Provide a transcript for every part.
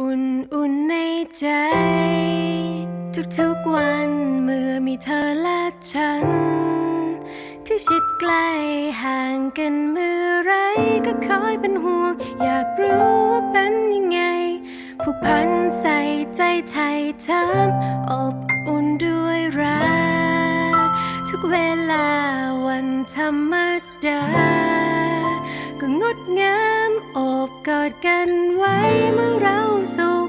อุ่นอุ่นในใจ ทุกๆวันเมื่อมีเธอและฉัน ที่ชิดใกล้ห่างกันเมื่อไรก็คอยเป็นห่วง อยากรู้ว่าเป็นยังไง ผูกพันใส่ใจไทยทำอบอุ่นด้วยรัก ทุกเวลาวันธรรมดา ก็งดงาม กอดกันไว้เมื่อเราสุข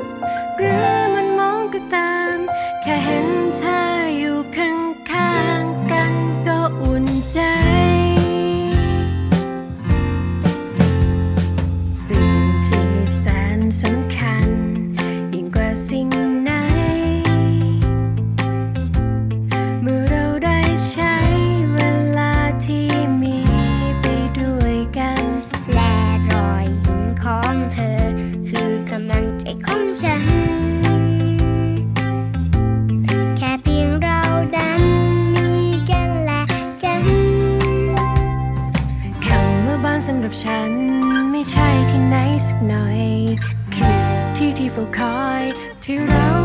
หรือมันมองก็ตาม แค่เห็นเธออยู่ข้างๆกันก็อุ่นใจ สิ่งที่แสนสำคัญ ของฉัน แค่เพียงเราดันมีกันและกันคำว่าบ้านสำหรับฉัน ไม่ใช่ที่ไหนสักหน่อย คือที่ที่เฝ้าคอยที่เรา